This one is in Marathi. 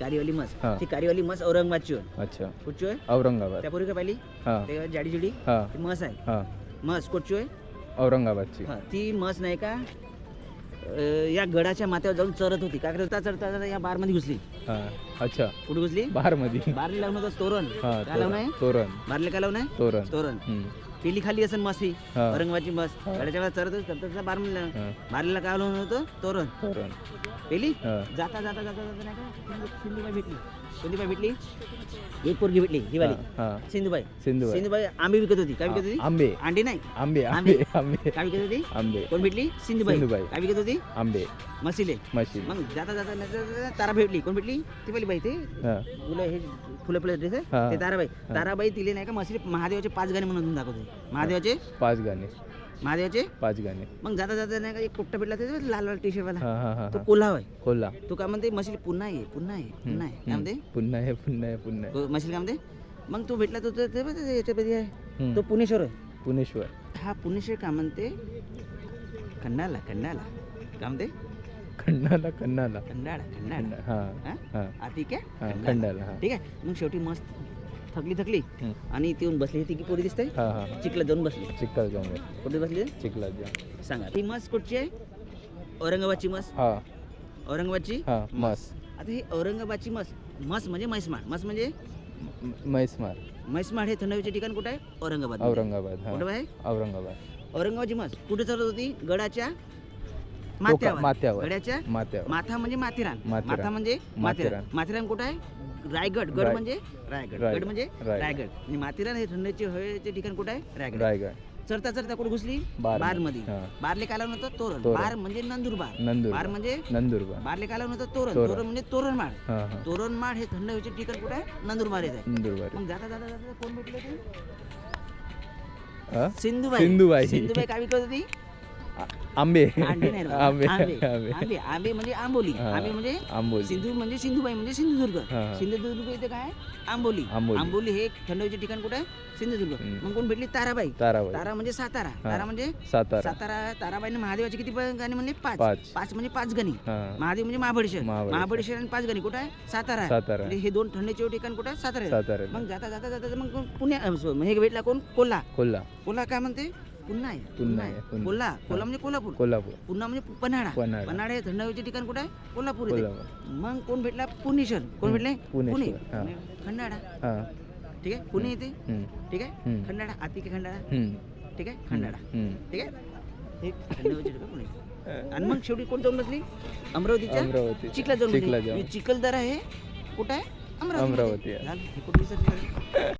कारीवाली मस. हा. ती कारीवाली मस औरंगाबादची होय. अच्छा. कुठची होय? औरंगाबाद. त्या पूर्वी काय पाहिली? हा. ते जाडी जुडी हा. ती मस आहे. हा. मस कुठची होय? औरंगाबादची. हा, ती मस नाही का अं, या गडाच्या माथ्यावर जाऊन चरत होती. काय करता चढता चढता या बारमध्ये घुसली. हा. अच्छा. कुठे घुसली? बारमध्ये बारले लावून होतं तोरण. हा काय लावून आहे? तोरण. तोरण. बारले काय लावून आहे? तोरण. तोरण. हम्म. पिली खाली असेल मस. ही. हा. औरंगाबादची मस. हा. गडाच्या वेळेला चरत होती चढता चढता बारमध्ये हा, बारलेला काय लावून होतं? तोरण. तोरण. पेली? हा. जाता जाता जाता जाता नाही का? सिंधू- सिंधुबाई भेटली. सिंधुबाई भेटली? एक पोरगी भेटली ही वाली हा. सिंधुबाई. सिंधू सिंधुबाई आंबे विकत होती. काय विकत होती? आंबे. अंडी नाही? आंबे आंबे. आंबे काय विकत होती? आंबे. कोण भेटली? सिंधुबाई. सिंधुबाई. काय विकत होती? आंबे. मसिले मशीन मग जाता जाता जाता जाता तारा भेटली. कोण भेटली? ती पहिली बाई ते. हा. फुलं हे फुलं फुलं ड्रेस हा. ते ताराबाई. ताराबाई तिले नाही का मसिले महादेवाचे पाच गाणे म्हणून दाखवते महादेवाचे? पाच गाणे. महादेवाचे? पाच गाणे. मग जाता जाता नाही का एक पोट्टा भेटला ते लाल लाल टी शर्ट वाला. हा हा हा तो हा. कोल्हा आहे कोल्हा. तू काय म्हणते मसिले पुन्हा ये पुन्हा ये पुन्हा आहे काय म्हणते पुन्हा आहे पुन्हा आहे पुन्हा आहे तो मशीन काय म्हणते मग तो भेटला तो ते- ते बघ ते याच्यामध्ये आहे. हम्म. तो पुणेश्वर आहे पुणेश्वर. हा पुणेश्वर का म्हणते खंडाला खंडाला. काय म्हणते खंडाला खंडाला. खंडाळा खंडाळा. खंडा हा हा? हा. हा ठीक आहे हा खंडाळा. खंडाला हा. ठीक आहे. मग शेवटी मस्त थकली थकली. हम्म. आणि ती येऊन बसली ती की पोरी दिसते हा हा चिखलात जाऊन बसली. चिखल जाऊन कुठे बसली? चिखलात जाऊन. सांगा. ती मस कुठची आहे? औरंगाबादची मस? हा. औरंगाबादची? हा मस. आता ही औरंगाबादची मस मस म्हणजे म्हैसमाळ मस म्हणजे? म्हैसमार. म्हैसमाळ हे थंड हवेचे ठिकाण कुठे आहे? औरंगाबाद. औरंगाबाद हा. कुठं आहे औरंगाबाद. औरंगाबादची मस. कुठे चालत होती? गडाच्या? माथ्यावर. माथ्यावर. गडाच्या माथ्यावर. माथा म्हणजे माथेरान. माथेरान. माथा म्हणजे माथेरान. माथेरान. माथेरान कुठं आहे? रायगड. गड राय- म्हणजे? रायगड. रायगड. गड म्हणजे? रायगड. रायगड. आणि माथेरान हे थंडीचे हवेचे ठिकाण कुठं आहे? रायगड. रायगड. चढता चढता कुठे घुसली? बारमध्ये हा. बारले काला नव्हतं तोरण. तोरण. बार म्हणजे नंदुरबार. बार नंदुरबार म्हणजे? नंदुरबार. बारले काला नव्हतं तोरण. तोरण. तोरण म्हणजे तोरणमाळ. हा हा. तोरणमाळ हे थंड हवेचे ठिकाण कुठं आहे? नंदुरबार येत आहे. नंदुरबार. मग जाता जाता जाता कोण भेटले ते? हा? सिंधुबाई. सिंधुबाई. सिंधुबाई काय विकत होती? आंबे. अंडे नाही. आंबे आंबे. आंबे. आंबे आंबे म्हणजे आंबोली. हा. आंबे म्हणजे आंबोली. सिंधू म्हणजे सिंधुबाई म्हणजे सिंधुदुर्ग. हा, हा. सिंधुदुर्ग इथे काय? आहे? आंबोली. आंबोली. आंबोली हे थंड हवेचे ठिकाण कुठे? आहे सिंधुदुर्ग. हम्म. मग कोण भेटली? ताराबाई. ताराबाई. तारा म्हणजे सातारा. तारा म्हणजे सातारा. सातारा ताराबाईने महादेवाचे किती प- गाणी म्हणले? पाच. पाच. पाच म्हणजे पाच गणी. हा. महादेव म्हणजे महाबळेश्वर. महाबळेश्वर. महाबळेश्वर आणि पाच गणी कुठे आहे? सातारा. आहे. सातारा. म्हणजे हे दोन थंडीचे ठिकाण कुठे आहे? सातारा. आहे. सातारा. मग जाता जाता जाता मग पुण्या अं, हे भेटला कोण? कोल्हा. कोल्हा. कोल्हा काय म्हणते? पुन्हा आहे. पुन्हा आहे, पुन्हा. कोल्हा कोल्हा म्हणजे कोल्हापूर. कोल्हापूर. पुन्हा म्हणजे पन्हाळा. पन्हाळा. पन्हाळा हे थंड हवेचे ठिकाण कुठे आहे? कोल्हापूर इथे. कोल्हापूर. मग कोण भेटला? पुणेश्वर. कोण हम्म, भेटले? पुणेश्वर, पुणे. हा. पुणे, खंडाळा. हा. ठीक आहे? पुणे येते? हम्म, ठीक आहे? हम्म, खंडाळा. आतिके खंडाळा. हम्म, ठीक आहे? खंडाळा. हम्म. ठीक आहे? हे ठिकाण पुणे. आणि मग शेवटी कोण जाऊन बसली? अमरावतीच्या अमरावती चिखलात जाऊन चिखलात बसली जाऊन. आणि चिखलदरा हे कुठं आहे? अमरावती अमरावती आहे. हे कुठे विसरली?